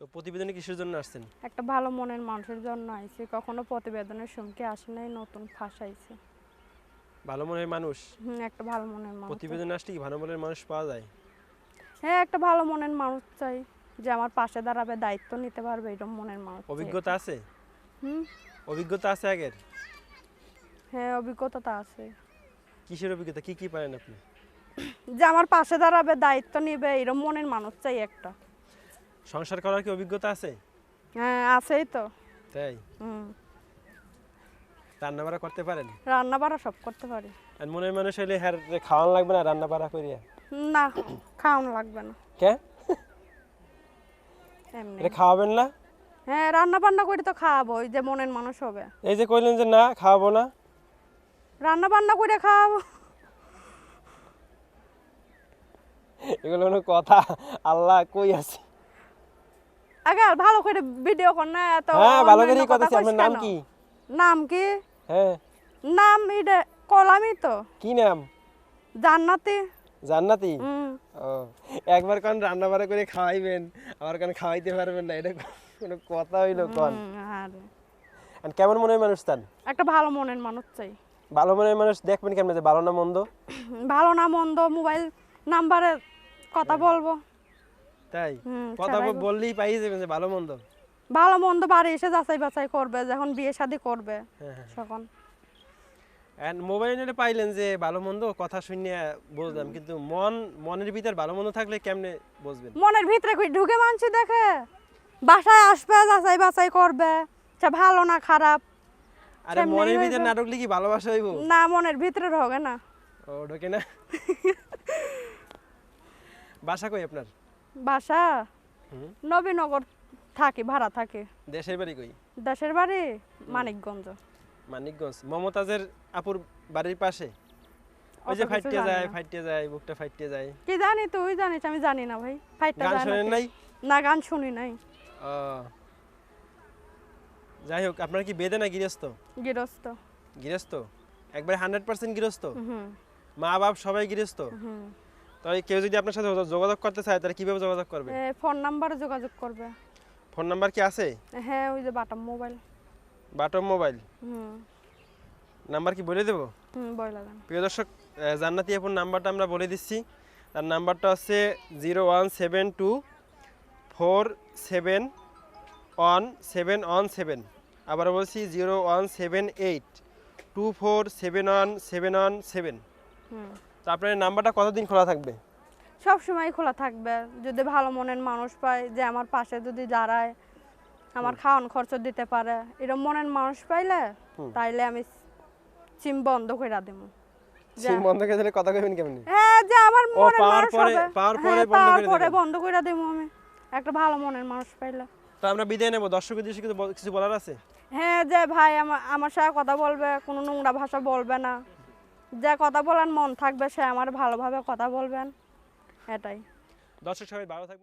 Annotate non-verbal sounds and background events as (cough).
তো প্রতিবেদনে কিসের জন্য আসছেন? একটা ভালো মনের মানুষের জন্য আইছে। কখনো প্রতিবেদনের সঙ্গে আসে নাই নতুন ফাঁসাইছে ভালো মনের মানুষ? হুম একটা ভালো মনের মানুষ। প্রতিবেদনে আসলে কি ভালো মনের মানুষ পাওয়া যায়? হ্যাঁ একটা ভালো মনের মানুষ চাই যে আমার পাশে দাঁড়াবে দায়িত্ব নিতে পারবে এরকম মনের মানুষ অভিজ্ঞতা আছে? হুম? অভিজ্ঞতা আছে আগের? হ্যাঁ অভিজ্ঞতা তো আছে। কিসের অভিজ্ঞতা? কি কি পারেন আপনি? যে আমার পাশে দাঁড়াবে দায়িত্ব নিবে এরকম মনের মানুষ চাই একটা। সংসার করার কি অভিজ্ঞতা আছে? হ্যাঁ আছেই তো। তাই? হুম। রান্না বাড়া করতে পারেন? রান্না বাড়া সব করতে পারি। আর মনের মানুষ হইলে হ্যার খাওয়ান লাগবে না রান্না বাড়া করিয়া। না খাওয়ানো লাগবে না। কে? এমনি। এটা খাওয়াবেন না? হ্যাঁ রান্না বান্না করে তো খাওয়াবো ওই যে মনের মানুষ হবে। এই যে কইলেন যে না খাওয়াবো না? রান্না বান্না করে খাওয়াবো। এগুলো কোনো কথা আল্লাহ কই আছে? আগে ভালো করে ভিডিও কর না এত হ্যাঁ ভালো করেই কথা আপনার নাম কি? নাম কি? হ্যাঁ। নাম এটা কলামই তো। কি নাম? জান্নাতি। জান্নাতি? ও একবার কোন রান্না বাড়া করে খাওয়াইবেন আবার কোন খাওয়াইতে পারবেন না এটা কোনো কথা হইল কোন? আর কেমন মনের মানুষ তান? একটা ভালো মনের মানুষ চাই। ভালো মনের মানুষ দেখবেন কেমন যে ভালো না মন্দ? ভালো না মন্দ মোবাইল নাম্বারে কথা বলব। তাই? কথা বললেই পাই যাবেন যে ভালো মন্দ। ভালো মন্দ বাড়ি এসে যাচাই বাছাই করবে যখন বিয়ে শাদি করবে হ্যাঁ হ্যাঁ। তখন। এন্ড মোবাইলে পাইলেন যে ভালো মন্দ কথা শুনে বুঝলাম কিন্তু মন মনের ভিতর ভালো মন্দ থাকলে কেমনে বুঝবেন? মনের ভিতরে কই ঢুকে মানছি দেখে? বাসায় আসবে যাচাই বাছাই করবে সে ভালো না খারাপ? আরে মনের? ভিতর না ঢুকলে কি ভালোবাসা হইব? না মনের ভিতরে ঢোকে না। ও ঢোকে না? (laughs) বাসা কই আপনার? বাসা। নবীনগর থাকি ভাড়া থাকে। দেশের বাড়ি কই? দেশের বাড়ি? মানিকগঞ্জ। মানিকগঞ্জ। মমতাজের আপুর বাড়ির পাশে? ওই যে অত ফাইটে যায় না। ফাইটে যায় বুকটা ফাইটে যায়। কি জানি তুই জানিস আমি জানি না ভাই। ফাইটটা গান যায় নাই? না গান শুনি নাই। যাই হোক আপনার কি বেদে না গৃহস্থ? গৃহস্থ। গৃহস্থ? একবারে হান্ড্রেড পার্সেন্ট গৃহস্থ? মা বাপ সবাই গৃহস্থ? তাই কেউ যদি আপনার সাথে যোগাযোগ করতে চায় তাহলে কীভাবে যোগাযোগ করবে? ফোন নাম্বারে যোগাযোগ করবে। ফোন নাম্বার কি আছে? হ্যাঁ ওই যে বাটাম মোবাইল। Button mobile. হুম। নাম্বার কি বলে দেবো? হুম বই লাগান প্রিয় দর্শক জান্নাতি আপুর নাম্বারটা আমরা বলে দিচ্ছি। তার নাম্বারটা হচ্ছে zero one seven two four seven one seven one seven. আবার বলছি zero one seven eight two four seven one seven one seven. হুম। তো আপনার নাম্বারটা কতদিন খোলা থাকবে? সব সময় খোলা থাকবে। যদি ভালো মনের মানুষ পায় যে আমার পাশে যদি দাঁড়ায় আমার খাওয়ান খরচ দিতে পারে। এরকম মনের মানুষ পাইলে তাইলে আমি সিম বন্ধ করে দেবো। সিম বন্ধ করে দিলে কথা কইবেন কেমনি? হ্যাঁ যে আমার মনের পাওয়ার মানুষ পরে- হবে। পাওয়ার পরে হ্যাঁ, বন্ধ করে পাওয়ার পরে বন্ধ করে দেবো আমি। একটা ভালো মনের মানুষ পাইলে। তো আমরা বিদায় নেব। দর্শকের দৃষ্টি কিছু কিছু বলার আছে? হ্যাঁ যে ভাই আমার আমার সাথে কথা বলবে কোনো নোংরা ভাষা বলবে না। যে কথা বলার মন থাকবে, সে আমার ভালোভাবে কথা বলবেন। এটাই। দর্শক সবাই ভালো থাকবেন।